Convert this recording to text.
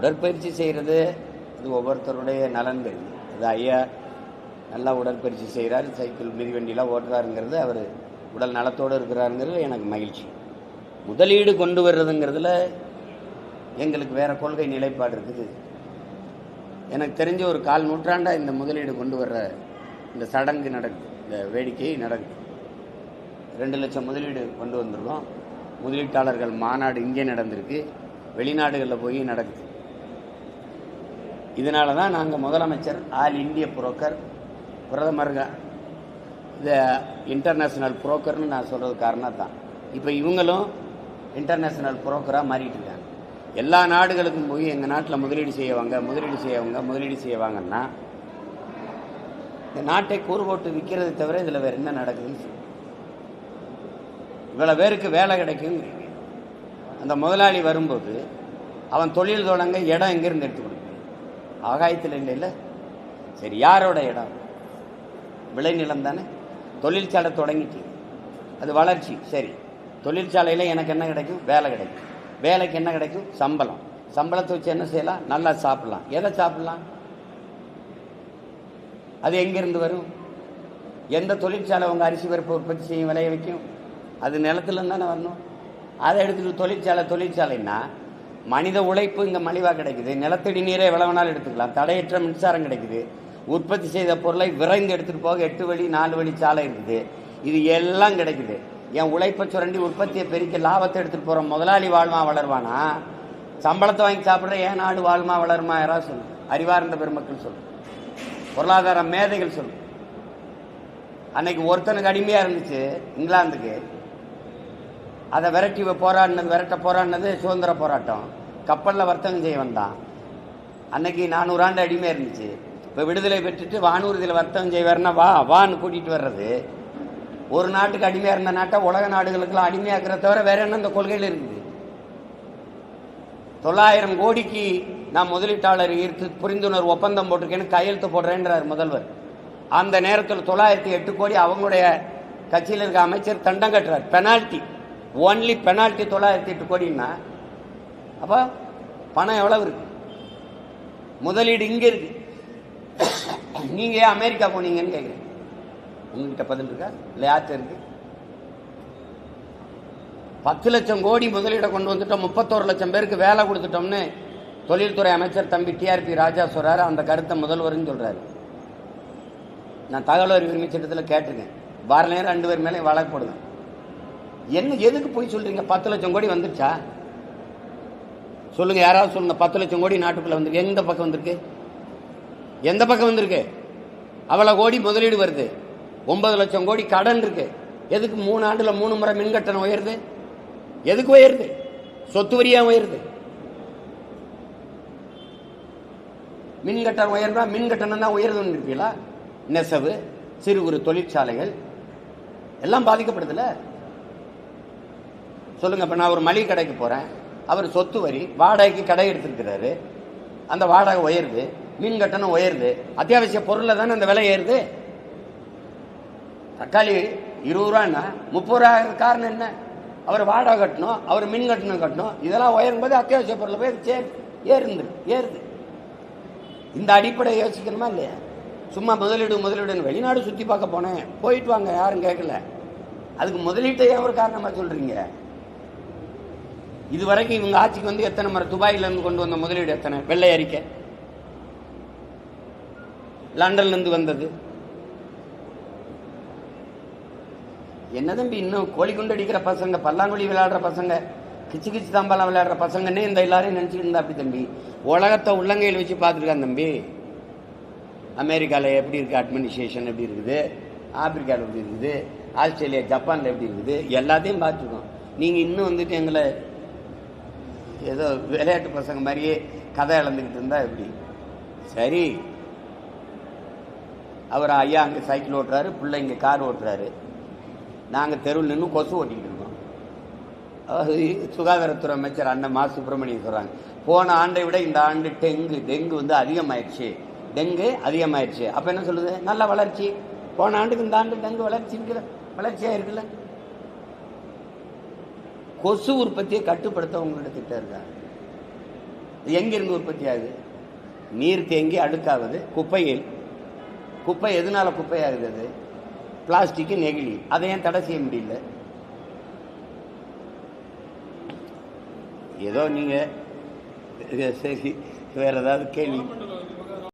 உடற்பயிற்சி செய்கிறது அது ஒவ்வொருத்தருடைய நலன் தெரியும் அது ஐயா நல்லா உடற்பயிற்சி செய்கிறார் சைக்கிள் மிதிவண்டிலாம் ஓட்டுறாருங்கிறது அவர் உடல் நலத்தோடு இருக்கிறாருங்கிறது எனக்கு மகிழ்ச்சி. முதலீடு கொண்டு வர்றதுங்கிறதுல எங்களுக்கு வேறு கொள்கை நிலைப்பாடு இருக்குது. எனக்கு தெரிஞ்ச ஒரு கால் நூற்றாண்டாக இந்த முதலீடு கொண்டு வர்ற இந்த சடங்கு நடக்குது இந்த வேடிக்கை நடக்குது ரெண்டு லட்சம் முதலீடு கொண்டு வந்திருக்கோம். முதலீட்டாளர்கள் மாநாடு இங்கே நடந்திருக்கு. வெளிநாடுகளில் போய் நடக்குது. இதனால தான் நாங்கள் முதலமைச்சர் ஆல் இந்திய புரோக்கர் பிரதமருங்க இந்த இன்டர்நேஷ்னல் புரோக்கர்னு நான் சொல்கிறது காரணம் தான் இப்போ இவங்களும் இன்டர்நேஷ்னல் புரோக்கராக மாறிட்டு இருக்காங்க. எல்லா நாடுகளுக்கும் போய் எங்கள் நாட்டில் முதலீடு செய்யவாங்க முதலீடு செய்யவங்க முதலீடு செய்வாங்கன்னா இந்த நாட்டை கூறு போட்டு விற்கிறதை தவிர இதில் வேறு என்ன நடக்குதுன்னு சொல்லி. இவ்வளோ பேருக்கு வேலை கிடைக்குங்கிறீங்க அந்த முதலாளி வரும்போது அவன் தொழில் தொடங்க இடம் எங்கேருந்து எடுத்துக்கணும் ஆகாயத்தில் இல்லை இல்லை? சரி யாரோட இடம்? விளைநிலம் தானே? தொழிற்சாலை தொடங்கிட்டு அது வளர்ச்சி. சரி தொழிற்சாலையில் எனக்கு என்ன கிடைக்கும்? வேலை கிடைக்கும். வேலைக்கு என்ன கிடைக்கும்? சம்பளம். சம்பளத்தை வச்சு என்ன செய்யலாம்? நல்லா சாப்பிட்லாம். எதை சாப்பிட்லாம்? அது எங்கேருந்து வரும்? எந்த தொழிற்சாலை உங்கள் அரிசி பருப்பு உற்பத்தி செய்யும் விளைய வைக்கும்? அது நிலத்துலேருந்து தானே வரணும். அதை எடுத்துகிட்டு தொழிற்சாலை தொழிற்சாலைன்னா மனித உழைப்பு இங்கே மலிவாக கிடைக்குது. நிலத்தடி நீரை எவ்வளோ வேணாலும் எடுத்துக்கலாம். தடையற்ற மின்சாரம் கிடைக்குது. உற்பத்தி செய்த பொருளை விரைந்து எடுத்துகிட்டு போக எட்டு வழி நாலு வழி சாலை இருக்குது. இது எல்லாம் கிடைக்குது. என் உழைப்பை சுரண்டி உற்பத்தியை பெருக்க லாபத்தை எடுத்துகிட்டு போகிறோம் முதலாளி வாழ்மா வளருவானா? சம்பளத்தை வாங்கி சாப்பிட்ற ஏன் நாடு வாழ்மா வளருமா? யாராவது சொல்லு. அறிவார்ந்த பெருமக்கள் சொல்லு. பொருளாதார மேதைகள் சொல்லு. அன்னைக்கு ஒருத்தனுக்கு அடிமையாக இருந்துச்சு இங்கிலாந்துக்கு. அதை விரட்டி போராடினது விரட்ட போராடினது சுதந்திர போராட்டம். கப்பலில் வர்த்தகம் செய்ய வந்தான். அன்னைக்கு நானூறு ஆண்டு அடிமையாக இருந்துச்சு. இப்போ விடுதலை பெற்றுட்டு வானூர்தியில் வர்த்தகம் செய்வார்னா வா வான்னு கூட்டிகிட்டு வர்றது. ஒரு நாட்டுக்கு அடிமையாக இருந்த நாட்டை உலக நாடுகளுக்கெல்லாம் அடிமையாக்குறத தவிர வேற என்ன இந்த கொள்கையில் இருக்குது? தொள்ளாயிரம் கோடிக்கு நான் முதலீட்டாளர் ஈர்த்து புரிந்துணர்வு ஒப்பந்தம் போட்டிருக்கேன்னு கையெழுத்து போடுறேன்றார் முதல்வர். அந்த நேரத்தில் தொள்ளாயிரத்தி எட்டு கோடி அவங்களுடைய கட்சியில் இருக்க அமைச்சர் தண்டம் கட்டுறார். பெனால்ட்டி ஒன்லி பெனால்ட்டி தொள்ளாயிரத்தி எட்டு கோடின்னா அப்போ பணம் எவ்வளவு இருக்கு? முதலீடு இங்கே இருக்கு. நீங்கள் ஏன் அமெரிக்கா போனீங்கன்னு கேட்குறீங்க உங்ககிட்ட பதில் இருக்கா? இல்லை யார்கிட்ட இருக்கு? பத்து லட்சம் கோடி முதலீடை கொண்டு வந்துட்டோம். முப்பத்தோரு லட்சம் பேருக்கு வேலை கொடுத்துட்டோம்னு தொழில்துறை அமைச்சர் தம்பி டிஆர்பி ராஜா சொல்கிறாரு அந்த கருத்தை முதல்வர்னு சொல்கிறாரு நான் தகவல் அறிவு உரிமை சட்டத்தில் கேட்டிருக்கேன். வார நேரம் ரெண்டு பேர் மேலே வழக்கு போடுவேன் என்ன எதுக்கு போய் சொல்றீங்க? பத்து லட்சம் கோடி வந்துருச்சா? சொல்லுங்க யாராவது சொல்லுங்க. பத்து லட்சம் கோடி நாட்டுக்குள்ள வந்திருக்கு. எந்த பக்கம் வந்திருக்கு? எந்த பக்கம் வந்திருக்கு? அவ்வளோ கோடி முதலீடு வருது. ஒன்பது லட்சம் கோடி கடன் இருக்கு. எதுக்கு மூணு ஆண்டுல மூணு முறை மின் கட்டணம் உயருது? எதுக்கு உயருது? சொத்து வரியா உயருது? மின் கட்டணம் உயர்ந்தா மின் தான் உயருதுன்னு இருப்பீங்களா? நெசவு சிறு குறு தொழிற்சாலைகள் எல்லாம் பாதிக்கப்படுதுல்ல சொல்லுங்க இப்ப நான் ஒரு மளிகை கடைக்கு போறேன். அவர் சொத்து வரி வாடகைக்கு கடை எடுத்திருக்கிறாரு. அந்த வாடகை உயருது மின் கட்டணம் உயருது. அத்தியாவசிய பொருள்ல தானே அந்த விலை ஏறுது? தக்காளி இருபது ரூபான்னா முப்பது ரூபா காரணம் என்ன? அவர் வாடகை கட்டணும் அவர் மின் கட்டணம் கட்டணும். இதெல்லாம் உயரும் போது அத்தியாவசிய பொருள் போய் சேர் ஏறுந்து ஏறுது. இந்த அடிப்படை யோசிக்கணுமா இல்லையா? சும்மா முதலீடு முதலீடுன்னு வெளிநாடு சுற்றி பார்க்க போனேன். போயிட்டு வாங்க யாரும் கேட்கல. அதுக்கு முதலீட்டை ஏன் ஒரு காரணமாக சொல்றீங்க. இது வரைக்கும் இவங்க ஆட்சிக்கு வந்து எத்தனை முறை துபாயில இருந்து கொண்டு வந்த முதலீடு எத்தனை? வெள்ளை அறிக்கை. லண்டன்ல இருந்து வந்தது. என்ன தம்பி இன்னும் கோழி குண்டு அடிக்கிற பசங்க பல்லாங்குழி விளையாடுற பசங்க கிச்சு கிச்சு தாம்பாலாம் விளையாடுற பசங்கன்னே இந்த எல்லாரையும் நினச்சிட்டு இருந்தா அப்படி தம்பி? உலகத்தை உள்ளங்கையில் வச்சு பார்த்துருக்கான் தம்பி. அமெரிக்காவில் எப்படி இருக்குது அட்மினிஸ்ட்ரேஷன் எப்படி இருக்குது? ஆப்பிரிக்காவில் எப்படி இருக்குது? ஆஸ்திரேலியா ஜப்பானில் எப்படி இருக்குது? எல்லாத்தையும் பார்த்துருக்கோம். நீங்கள் இன்னும் வந்துட்டு எங்களை ஏதோ விளையாட்டு பசங்க மாதிரியே கதை இழந்துக்கிட்டு இருந்தா எப்படி? சரி. அவர் ஐயா அங்கே சைக்கிள் ஓட்டுறாரு பிள்ளை இங்கே கார் ஓட்டுறாரு. நாங்கள் தெருவில் நின்று கொசு ஓட்டிக்கிட்டு இருக்கோம். சுகாதாரத்துறை அமைச்சர் அண்ணன் மா சுப்பிரமணியன் சொல்கிறாங்க போன ஆண்டை விட இந்த ஆண்டு டெங்கு டெங்கு வந்து அதிகமாயிடுச்சு டெங்கு அதிகமாயிடுச்சு அப்போ என்ன சொல்லுது? நல்ல வளர்ச்சி. போன ஆண்டுக்கு இந்த ஆண்டு டெங்கு வளர்ச்சி இருக்குல்ல வளர்ச்சியாக இருக்குல்ல? கொசு உற்பத்தியை கட்டுப்படுத்த உங்கள்கிட்ட திட்டம் இருக்கா? எங்கிருந்து உற்பத்தி ஆகுது? நீர் தேங்கி அடுக்காவது? குப்பையில். குப்பை எதனால குப்பையாகுது அது? பிளாஸ்டிக்கு நெகிழி. அதை ஏன் தடை செய்ய முடியல? ஏதோ நீங்க சரி வேற ஏதாவது கேள்வி?